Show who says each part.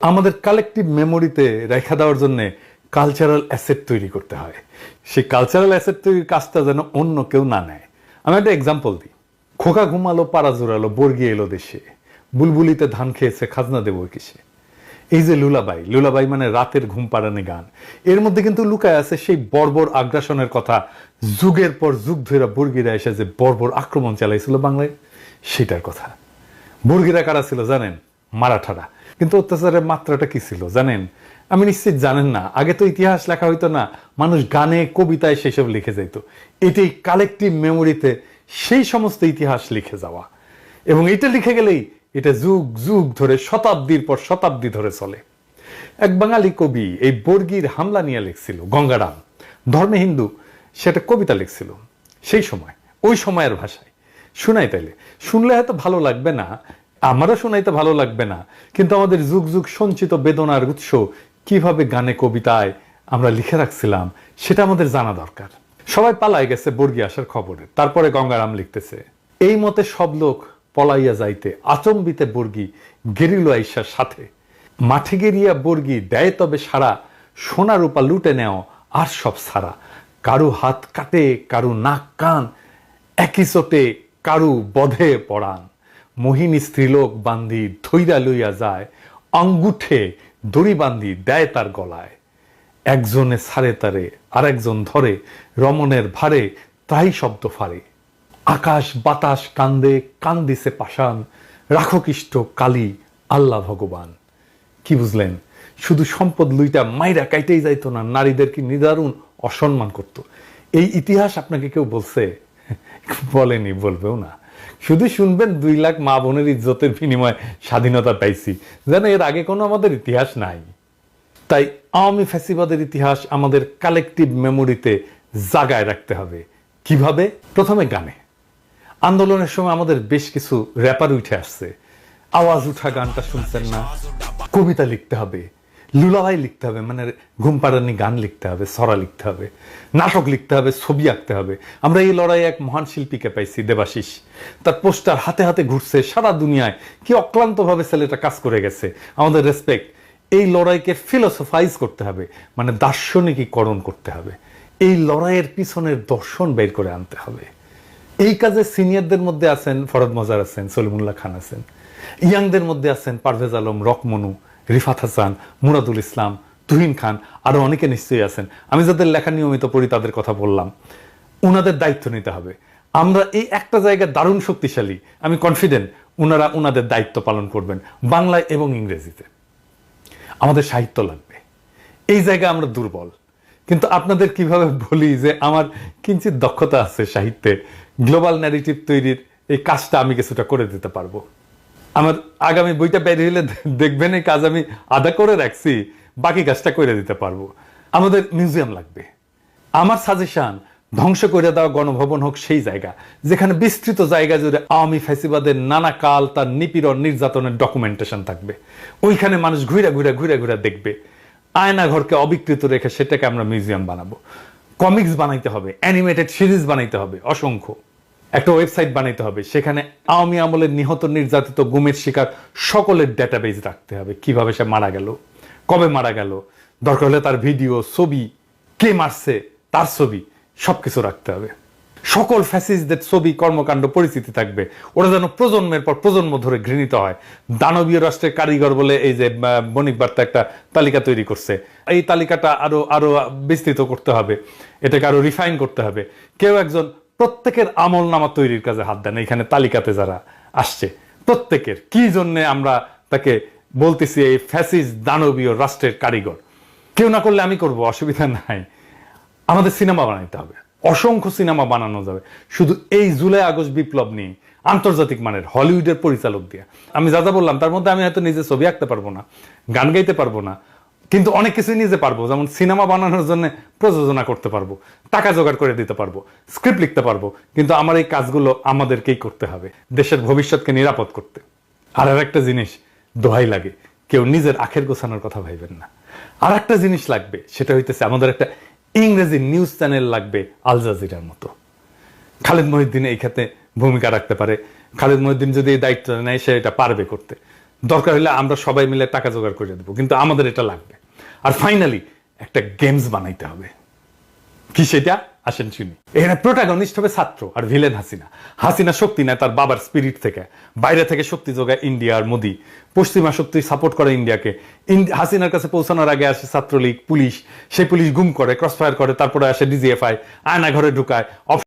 Speaker 1: আমাদের কালেকটিভ মেমোরিতে রেখা দেওয়ার জন্য কালচারাল অ্যাসেট তৈরি করতে হয়। সেই কালচারাল অ্যাসেট তৈরির কাজটা যেন অন্য কেউ না নেয়। আমি একটা এক্সাম্পল দিই। খোকা ঘুমালো, পাড়া জোরালো বর্গি এলো দেশে। বুলবুলিতে ধান খেয়েছে, খাজনা দেবো কিসে? এই যে লুলাবাই লুলাবাই মানে রাতের ঘুম পাড়ানি গান। এর মধ্যে কিন্তু লুকায় আছে সেই বর্বর আগ্রাসনের কথা। যুগের পর যুগ ধরে বর্গিরা এসে যে বর্বর আক্রমণ চালাইছিল বাংলায়, সেটার কথা। বর্গিরা কারা ছিল জানেন? মারাঠারা। কিন্তু অত্যাচারের মাত্রাটা কি ছিল, জানেন? আমি নিশ্চিত জানেন না। আগে তো ইতিহাস লেখা হইতো না, মানুষ গানে, কবিতায় সেসব লিখে যাইত। এটাই কালেকটিভ মেমোরিতে সেই সমস্ত ইতিহাস লিখে যাওয়া। এবং এটা লিখে গেলেই এটা যুগ যুগ ধরে, শতাব্দীর পর শতাব্দী ধরে চলে। এক বাঙালি কবি এই বর্গির হামলা নিয়ে লিখছিল, গঙ্গারাম। ধর্মে হিন্দু সেটা কবিতা লিখছিল, সেই সময়, ওই সময়ের ভাষায়। শুনাই তাইলে। শুনলে হয়তো ভালো লাগবে না আমারও শোনাইতে ভালো লাগবে না, কিন্তু আমাদের যুগ যুগ সঞ্চিত বেদনার উৎস কীভাবে গানে কবিতায় আমরা লিখে রাখছিলাম, সেটা আমাদের জানা দরকার। সবাই পালাই গেছে বর্গি আসার খবরে, তারপরে গঙ্গারাম লিখতেছে, এই মতে সব লোক পলাইয়া যাইতে আচম্বিতে বর্গি গেরিল আইসার সাথে। মাঠে গেরিয়া বর্গি দেয় তবে সারা সোনা রূপা লুটে নেও আর সব সারা কারু হাত কাটে, কারু নাক কান, একই চোটে কারু বধে পড়ান মোহিনী স্ত্রীলোক বান্ধি ধৈরা লইয়া যায় অঙ্গুঠে দড়ি বান্ধি দেয় তার গলায়। একজনে ছাড়ে তারে, আরেকজন ধরে, রমণের ভারে তাই শব্দ ফারে আকাশ বাতাস কান্দে, কান্দিছে পাষাণ রাখো কিষ্ট কালী, আল্লাহ ভগবান। কি বুঝলেন, শুধু সম্পদ লুইটা মাইরা কাইটেই যাইতো না, নারীদের কি নিদারুণ অসম্মান করত। এই ইতিহাস আপনাকে কেউ বলছে? বলেনি, বলবেও না। শুধু শুনবেন দুই লাখ মা বোনের ইজ্জতের বিনিময়ে স্বাধীনতা পাইছি। যেন এর আগে কোনো আমাদের ইতিহাস নাই। তাই আওয়ামী ফ্যাসিবাদের ইতিহাস আমাদের কালেকটিভ মেমোরিতে জাগায় রাখতে হবে। কীভাবে? প্রথমে গানে। আন্দোলনের সময় আমাদের বেশ কিছু র্যাপার উঠে আসছে। আওয়াজ উঠা গানটা শুনছেন না। কবিতা লিখতে হবে। লুলাবাই লিখতে হবে মানে ঘুম পাড়ানি গান লিখতে হবে সরা লিখতে হবে, নাটক লিখতে হবে, ছবি আঁকতে হবে। আমরা এই লড়াই এক মহান শিল্পীকে পাইছি, দেবাশিস। তার পোস্টার হাতে হাতে ঘুরছে সারা দুনিয়ায়। কি অক্লান্তভাবে ছেলেটা কাজ করে গেছে। আমাদের রেসপেক্ট এই লড়াইকে ফিলোসফাইজ করতে হবে মানে দার্শনিকীকরণ করতে হবে। এই লড়াইয়ের পিছনের দর্শন বের করে আনতে হবে। এই কাজে সিনিয়রদের মধ্যে আছেন ফরদ মজার আছেন, সলিমুল্লাহ খান আছেন। ইয়াংদের মধ্যে আছেন পারভেজ আলম, রকমনু। রিফাত হাসান, মুরাদুল ইসলাম, তুহিন খান, আরও অনেকে নিশ্চয়ই আছেন। আমি যাদের লেখা নিয়মিত পড়ি, তাদের কথা বললাম। উনাদের দায়িত্ব নিতে হবে। আমরা এই একটা জায়গায় দারুণ শক্তিশালী, আমি কনফিডেন্ট উনারা উনাদের দায়িত্ব পালন করবেন, বাংলায় এবং ইংরেজিতে। আমাদের সাহিত্য লাগবে। এই জায়গায় আমরা দুর্বল। কিন্তু আপনাদের কীভাবে বলি যে আমার কিঞ্চিত দক্ষতা আছে সাহিত্যে গ্লোবাল ন্যারেটিভ তৈরির এই কাজটা আমি কিছুটা করে দিতে পারব। আমার আগামী বইটা বের হইলে দেখবেন এই কাজ আমি আদা করে রাখছি, বাকি কাজটা করে দিতে পারব। আমাদের মিউজিয়াম লাগবে। আমার সাজেশন ধ্বংস করে দেওয়া গণভবন হোক সেই জায়গা, যেখানে বিস্তৃত জায়গা জুড়ে আওয়ামী ফ্যাসিবাদের নানা কাল তার নিপীড়ন, নির্যাতনের ডকুমেন্টেশন থাকবে। ওইখানে মানুষ ঘুরে ঘুরে ঘুরে ঘুরে দেখবে। আয়না ঘরকে অবিকৃত রেখে সেটাকে আমরা মিউজিয়াম বানাবো। কমিক্স বানাইতে হবে অ্যানিমেটেড সিরিজ বানাইতে হবে, অসংখ্য। একটা ওয়েবসাইট বানাইতে হবে, সেখানে আওয়ামী আমলের নিহত নির্যাতিত গুমের শিকার সকলের ডেটাবেজ রাখতে হবে, কীভাবে সে মারা গেল, কবে মারা গেল, দরকার হলে তার ভিডিও ছবি, কে মারছে, তার ছবি, সবকিছু রাখতে হবে। সকল ফ্যাসিস্টদের ছবি, কর্মকাণ্ড, পরিচিতি থাকবে, ওরা যেন প্রজন্মের পর প্রজন্ম ধরে ঘৃণিত হয়। দানবীয় রাষ্ট্রের কারিগর বলে এই যে বণিক বার্তা একটা তালিকা তৈরি করছে, এই তালিকাটা আরও আরও বিস্তৃত করতে হবে, এটাকে আরও রিফাইন করতে হবে। কেউ একজন প্রত্যেকের আমল নামা তৈরির কাজে হাত দেন। এখানে তালিকাতে যারা আসছে, প্রত্যেকের কি জন্যে আমরা তাকে বলতেছি এই ফ্যাসিস দানবীয় রাষ্ট্রের কারিগর? কেউ না করলে আমি করব, অসুবিধা নাই। আমাদের সিনেমা বানাইতে হবে, অসংখ্য সিনেমা বানানো যাবে। শুধু এই জুলাই আগস্ট বিপ্লব নিয়ে, আন্তর্জাতিক মানের হলিউডের পরিচালক দিয়ে। আমি যা যা বললাম, তার মধ্যে আমি হয়তো নিজে ছবি আঁকতে পারব না, গান গাইতে পারব না কিন্তু অনেক কিছুই নিজে পারব। যেমন সিনেমা বানানোর জন্য প্রযোজনা করতে পারব, টাকা জোগাড় করে দিতে পারব স্ক্রিপ্ট লিখতে পারব, কিন্তু আমার এই কাজগুলো আমাদেরকেই করতে হবে, দেশের ভবিষ্যৎকে নিরাপদ করতে। আর আর একটা জিনিস, দোহাই লাগে, কেউ নিজের আখের গোছানোর কথা ভাইবেন না। আর একটা জিনিস লাগবে, সেটা হইতেছে আমাদের একটা ইংরেজি নিউজ চ্যানেল লাগবে আল জাজিরার মতো। খালেদ মহিউদ্দিন এই ক্ষেত্রে ভূমিকা রাখতে পারে, খালেদ মহিউদ্দিন যদি এই দায়িত্ব নেয়, সে এটা পারবে করতে। দরকার হলে আমরা সবাই মিলে টাকা জোগাড় করে দেবো, কিন্তু আমাদের এটা লাগবে। আর ফাইনালি একটা গেমস বানাইতে হবে। কি সেটা? আসেন শুনি। এখানে প্রোটাগনিস্ট হবে ছাত্র আর ভিলেন হাসিনা। হাসিনা শক্তি নেয় তার বাবার স্পিরিট থেকে। বাইরে থেকে শক্তি যোগায় ইন্ডিয়া আর মোদি। পশ্চিমা শক্তি সাপোর্ট করে ইন্ডিয়াকে। ইন- হাসিনার কাছে পৌঁছানোর আগে আসে ছাত্রলীগ, পুলিশ। সেই পুলিশ গুম করে ক্রস ফায়ার করে, তারপরে আসে ডিজিএফআই আয়না ঘরে ঢুকায়।